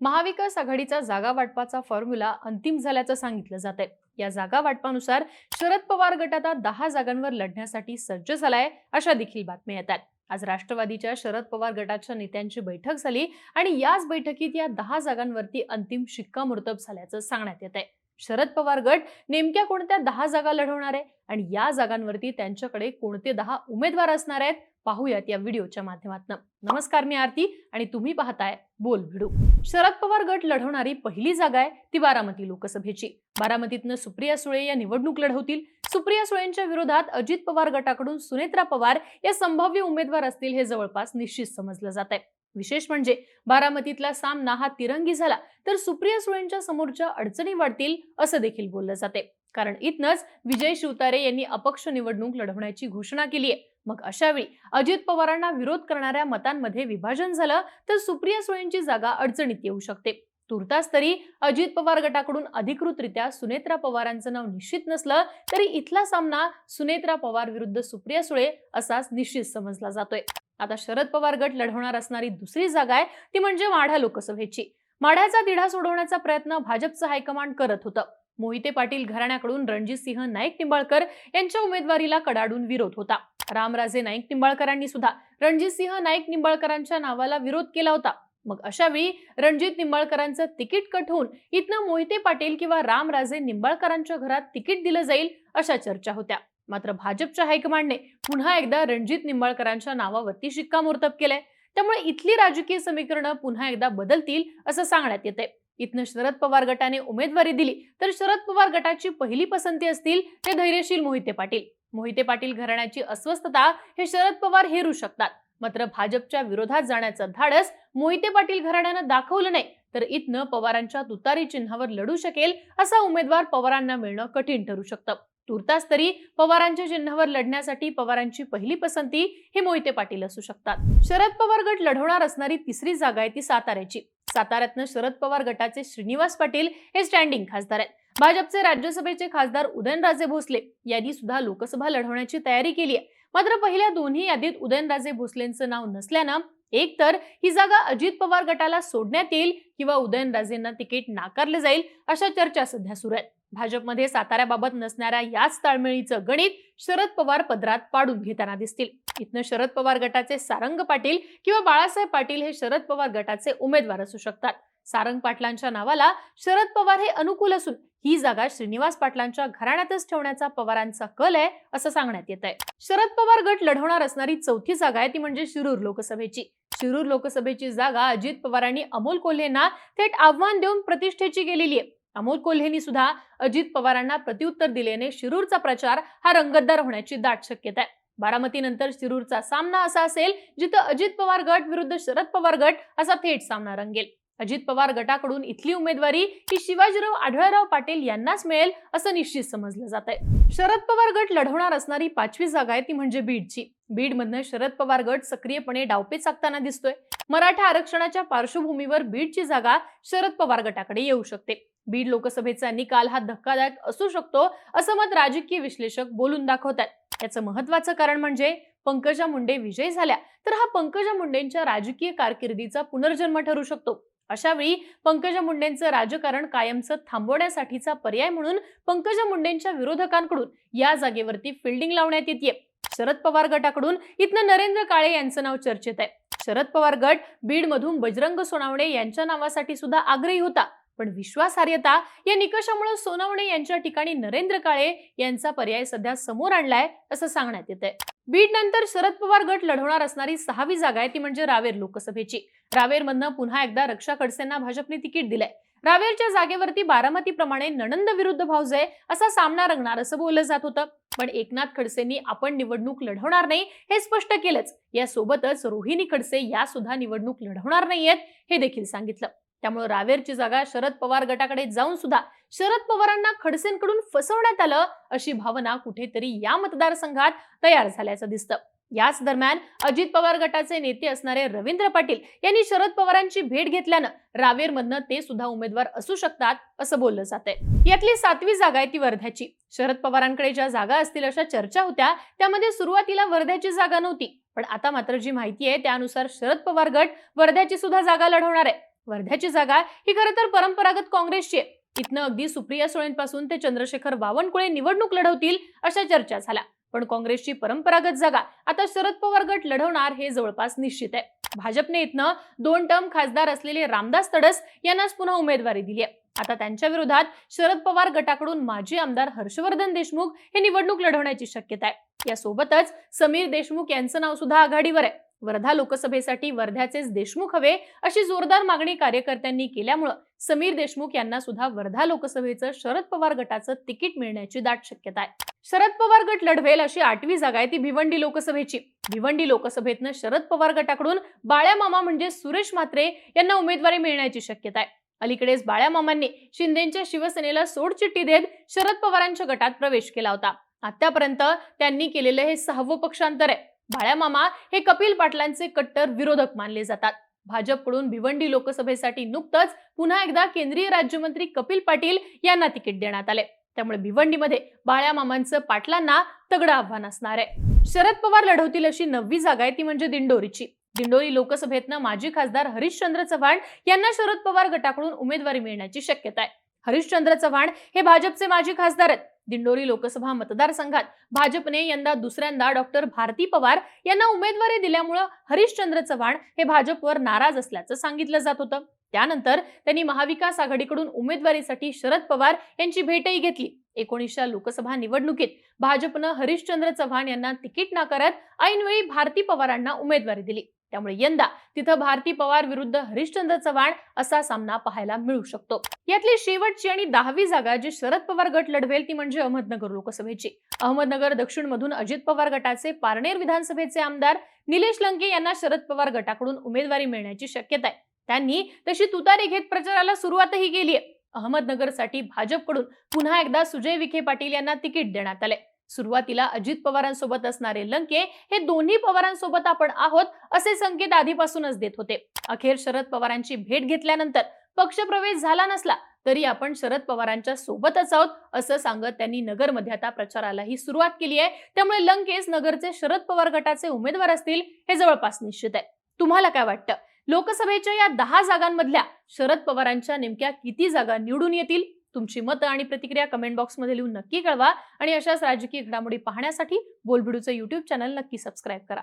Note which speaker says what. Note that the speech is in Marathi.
Speaker 1: महाविकास आघाडीचा जागा वाटपाचा फॉर्म्युला अंतिम झाल्याचं सांगितलं जात आहे या जागा वाटपानुसार शरद पवार गट आता दहा जागांवर लढण्यासाठी सज्ज झालाय अशा देखील बातम्या येतात आज राष्ट्रवादीच्या शरद पवार गटाच्या नेत्यांची बैठक झाली आणि याच बैठकीत या दहा जागांवरती अंतिम शिक्कामोर्तब झाल्याचं सांगण्यात येत आहे शरद पवार गट नेमक्या कोणत्या दहा जागा लढवणार आहे? आणि या जागांवरती त्यांच्याकडे कोणते दहा उमेदवार असणार आहेत? पाहूयात या व्हिडिओच्या माध्यमातून. नमस्कार मी आरती आणि तुम्ही पाहताय बोल भिडू. शरद पवार गट लढवणारी पहिली जागा आहे ती बारामती लोकसभेची. बारामतीतनं सुप्रिया सुळे या निवडणूक लढवतील. सुप्रिया सुळेंच्या विरोधात अजित पवार गटाकडून सुनेत्रा पवार या संभाव्य उमेदवार असतील हे जवळपास निश्चित समजलं जात आहे विशेष म्हणजे बारामतीतला सामना हा तिरंगी झाला तर सुप्रिया सुळेंच्या समोरच्या अडचणी वाढतील असं देखील बोललं जाते. कारण इथनच विजय शिवतारे यांनी अपक्ष निवडणूक लढवण्याची घोषणा केली आहे. मग अशावेळी अजित पवारांना विरोध करणाऱ्या मतांमध्ये विभाजन झालं तर सुप्रिया सुळेंची जागा अडचणीत येऊ शकते. तुर्तास तरी अजित पवार गटाकडून अधिकृतरित्या सुनेत्रा पवारांचं नाव निश्चित नसलं तरी इथला सामना सुनेत्रा पवार विरुद्ध सुप्रिया सुळे असाच निश्चित समजला जातोय. आता शरद पवार गट लढवणार असणारी दुसरी जागा आहे ती म्हणजे माढा लोकसभेची. माढ्याचा तिढा सोडवण्याचा प्रयत्न भाजपचं हायकमांड करत होतं. मोहिते पाटील घराण्याकडून रणजितसिंह नाईक निंबाळकर यांच्या उमेदवारीला कडाडून विरोध होता. रामराजे नाईक निंबाळकरांनी सुद्धा रणजितसिंह नाईक निंबाळकरांच्या नावाला विरोध केला होता. मग अशावेळी रणजित निंबाळकरांचं तिकीट कट होऊन इथनं मोहिते पाटील किंवा रामराजे निंबाळकरांच्या घरात तिकीट दिलं जाईल अशा चर्चा होत्या. मात्र भाजपच्या हायकमांडने पुन्हा एकदा रणजित निंबाळकरांच्या नावावरती शिक्कामोर्तब केलंय. त्यामुळे इथली राजकीय समीकरणं पुन्हा एकदा बदलतील असं सांगण्यात येते इथनं शरद पवार गटाने उमेदवारी दिली तर शरद पवार गटाची पहिली पसंती असतील ते धैर्यशील मोहिते पाटील. मोहिते पाटील घराण्याची अस्वस्थता हे शरद पवार हेरू शकतात. मात्र भाजपच्या विरोधात जाण्याचं धाडस मोहिते पाटील घराण्यानं दाखवलं नाही तर इथनं पवारांच्या तुतारी चिन्हावर लढू शकेल असा उमेदवार पवारांना मिळणं कठीण ठरू शकतं. तुर्तास तरी पवारांच्या चिन्हावर लढण्यासाठी पवारांची पहिली पसंती हे मोहिते पाटील असू शकतात. शरद पवार गट लढवणार असणारी तिसरी जागा आहे ती साताऱ्याची. साताऱ्यातनं शरद पवार गटाचे श्रीनिवास पाटील हे स्टँडिंग खासदार आहेत. भाजपचे राज्यसभेचे खासदार उदयनराजे भोसले यांनी सुद्धा लोकसभा लढवण्याची तयारी केली आहे. मात्र पहिल्या दोन्ही यादीत उदयनराजे भोसलेंचं नाव नसल्यानं एक तर ही जागा अजित पवार गटाला सोडण्यात येईल किंवा उदयनराजेंना तिकीट नाकारले जाईल अशा चर्चा सध्या सुरू आहेत. भाजपमध्ये साताऱ्याबाबत नसणाऱ्या याच ताळमेळीचं गणित शरद पवार पदरात पाडून घेताना दिसतील. इथनं शरद पवार गटाचे सारंग पाटील किंवा बाळासाहेब पाटील हे शरद पवार गटाचे उमेदवार असू शकतात. सारंग पाटलांच्या नावाला शरद पवार हे अनुकूल असून ही जागा श्रीनिवास पाटलांच्या घराण्यातच ठेवण्याचा पवारांचा कल आहे असं सांगण्यात येत आहे. शरद पवार गट लढवणार असणारी चौथी जागा आहे ती म्हणजे शिरूर लोकसभेची. शिरूर लोकसभेची जागा अजित पवारांनी अमोल कोल्हेंना थेट आव्हान देऊन प्रतिष्ठेची गेलेली आहे. अमोल कोल्हेनी सुद्धा अजित पवारांना प्रत्युत्तर दिल्याने शिरूरचा प्रचार हा रंगतदार होण्याची दाट शक्यता आहे. बारामतीनंतर शिरूरचा सामना असा असेल जिथं अजित पवार गट विरुद्ध शरद पवार गट असा थेट सामना रंगेल. अजित पवार गटाकडून इथली उमेदवारी ही शिवाजीराव आढळराव पाटील यांनाच मिळेल असं निश्चित समजलं जात आहे. शरद पवार गट लढवणार असणारी पाचवी जागा आहे ती म्हणजे बीडची. बीडमधनं शरद पवार गट सक्रियपणे डावपे चाकताना दिसतोय. मराठा आरक्षणाच्या पार्श्वभूमीवर बीडची जागा शरद पवार गटाकडे येऊ शकते. बीड लोकसभेचा निकाल हा धक्कादायक असू शकतो असं मत राजकीय विश्लेषक बोलून दाखवतात याचं महत्वाचं कारण म्हणजे पंकजा मुंडे विजयी झाल्या तर हा पंकजा मुंडेंच्या राजकीय कारकिर्दीचा पुनर्जन्म ठरू शकतो. अशावेळी पंकजा मुंडेंचं राजकारण कायमचं थांबवण्यासाठीचा पर्याय म्हणून पंकजा मुंडेंच्या विरोधकांकडून या जागेवरती फिल्डिंग लावण्यात येते शरद पवार गटाकडून इथनं नरेंद्र काळे यांचं नाव चर्चेत आहे. शरद पवार गट बीड मधून बजरंग सोनावणे यांच्या नावासाठी सुद्धा आग्रही होता. पण विश्वासार्हता या निकषामुळे सोनवणे यांच्या ठिकाणी नरेंद्र काळे यांचा पर्याय सध्या समोर आणलाय असं सांगण्यात येत आहे बीड नंतर शरद पवार गट लढवणार असणारी सहावी जागा आहे ती म्हणजे रावेर लोकसभेची. रावेरमधनं पुन्हा एकदा रक्षा खडसेंना भाजपने तिकीट दिलंय. रावेरच्या जागेवरती बारामतीप्रमाणे नणंद विरुद्ध भाऊजे असा सामना रंगणार असं बोललं जात होतं. पण एकनाथ खडसेंनी आपण निवडणूक लढवणार नाही हे स्पष्ट केलंच. यासोबतच रोहिणी खडसे या सुद्धा निवडणूक लढवणार नाहीयेत हे देखील सांगितलं. त्यामुळे रावेरची जागा शरद पवार गटाकडे जाऊन सुद्धा शरद पवारांना खडसेंकडून फसवण्यात आलं अशी भावना कुठेतरी या मतदारसंघात तयार झाल्याचं दिसतं. याच दरम्यान अजित पवार गटाचे नेते असणारे रवींद्र पाटील यांनी शरद पवारांची भेट घेतल्यानं रावेरमधनं ते सुद्धा उमेदवार असू शकतात असं बोललं जात आहे यातली सातवी जागा आहे ती वर्ध्याची. शरद पवारांकडे ज्या जागा असतील अशा चर्चा होत्या त्यामध्ये सुरुवातीला वर्ध्याची जागा नव्हती. पण आता मात्र जी माहिती आहे त्यानुसार शरद पवार गट वर्ध्याची सुद्धा जागा लढवणार आहे. वर्ध्याची जागा ही खरं तर परंपरागत काँग्रेसची आहे. इथनं अगदी सुप्रिया सुळेंपासून ते चंद्रशेखर बावनकुळे निवडणूक लढवतील अशा चर्चा झाल्या. पण काँग्रेसची परंपरागत जागा आता शरद पवार गट लढवणार हे जवळपास निश्चित आहे. भाजपने इथनं दोन टर्म खासदार असलेले रामदास तडस यांनाच पुन्हा उमेदवारी दिली आहे. आता त्यांच्या विरोधात शरद पवार गटाकडून माजी आमदार हर्षवर्धन देशमुख हे निवडणूक लढवण्याची शक्यता आहे. यासोबतच समीर देशमुख यांचं नाव सुद्धा आघाडीवर आहे. वर्धा लोकसभेसाठी वर्ध्याचेच देशमुख हवे अशी जोरदार मागणी कार्यकर्त्यांनी केल्यामुळं समीर देशमुख यांना सुद्धा वर्धा लोकसभेचं शरद पवार गटाचं तिकीट मिळण्याची दाट शक्यता आहे. शरद पवार गट लढवेल अशी आठवी जागा आहे ती भिवंडी लोकसभेची. भिवंडी लोकसभेतनं शरद पवार गटाकडून बाळ्यामामा म्हणजे सुरेश म्हात्रे यांना उमेदवारी मिळण्याची शक्यता आहे. अलीकडेच बाळ्या मामांनी शिंदेच्या शिवसेनेला सोडचिठ्ठी देत शरद पवारांच्या गटात प्रवेश केला होता. आतापर्यंत त्यांनी केलेलं हे सहावं पक्षांतर आहे. भाळ्या मामा हे कपिल पाटलांचे कट्टर विरोधक मानले जातात. भाजपकडून भिवंडी लोकसभेसाठी नुकतंच पुन्हा एकदा केंद्रीय राज्यमंत्री कपिल पाटील यांना तिकीट देण्यात आले. त्यामुळे भिवंडीमध्ये बाळ्या मामांचं पाटलांना तगडं आव्हान असणार आहे. शरद पवार लढवतील अशी नववी जागा आहे ती म्हणजे दिंडोरीची. दिंडोरी लोकसभेतनं माजी खासदार हरिश्चंद्र चव्हाण यांना शरद पवार गटाकडून उमेदवारी मिळण्याची शक्यता आहे. हरिश्चंद्र चव्हाण हे भाजपचे माजी खासदार आहेत. दिंडोरी लोकसभा मतदारसंघात भाजपने यंदा दुसऱ्यांदा डॉक्टर भारती पवार यांना उमेदवारी दिल्यामुळं हरिश्चंद्र चव्हाण हे भाजपवर नाराज असल्याचं सांगितलं जात होतं. त्यानंतर त्यांनी महाविकास आघाडीकडून उमेदवारीसाठी शरद पवार यांची भेटही घेतली. एकोणीसच्या लोकसभा निवडणुकीत भाजपनं हरिश्चंद्र चव्हाण यांना तिकीट नाकारत ऐनवेळी भारती पवारांना उमेदवारी दिली. त्यामुळे यंदा तिथं भारती पवार विरुद्ध हरिश्चंद्र चव्हाण असा सामना पाहायला मिळू शकतो. यातली शेवटची आणि दहावी जागा जी शरद पवार गट लढवेल ती म्हणजे अहमदनगर लोकसभेची. अहमदनगर दक्षिण मधून अजित पवार गटाचे पारनेर विधानसभेचे आमदार निलेश लंके यांना शरद पवार गटाकडून उमेदवारी मिळण्याची शक्यता आहे. त्यांनी तशी तुतारी घेत प्रचाराला सुरुवातही केली आहे अहमदनगरसाठी भाजपकडून पुन्हा एकदा सुजय विखे पाटील यांना तिकीट देण्यात आले सुरुवातीला अजित पवारांसोबत असणारे लंके हे दोन्ही पवारांसोबत आपण आहोत असे संकेत आधीपासूनच देत होते. अखेर शरद पवारांची भेट घेतल्यानंतर पक्षप्रवेश झाला नसला तरी आपण शरद पवारांच्या सोबतच आहोत असं सांगत त्यांनी नगरमध्ये आता प्रचारालाही सुरुवात केली आहे. त्यामुळे लंकेस नगरचे शरद पवार गटाचे उमेदवार असतील हे जवळपास निश्चित आहे. तुम्हाला काय वाटतं? लोकसभेच्या या दहा जागांमधल्या शरद पवारांच्या नेमक्या किती जागा निवडून येतील? तुमची मतं आणि प्रतिक्रिया कमेंट बॉक्समध्ये लिहून नक्की कळवा आणि अशाच राजकीय घडामोडी पाहण्यासाठी बोलबिडूचं युट्यूब चॅनल नक्की सबस्क्राईब करा.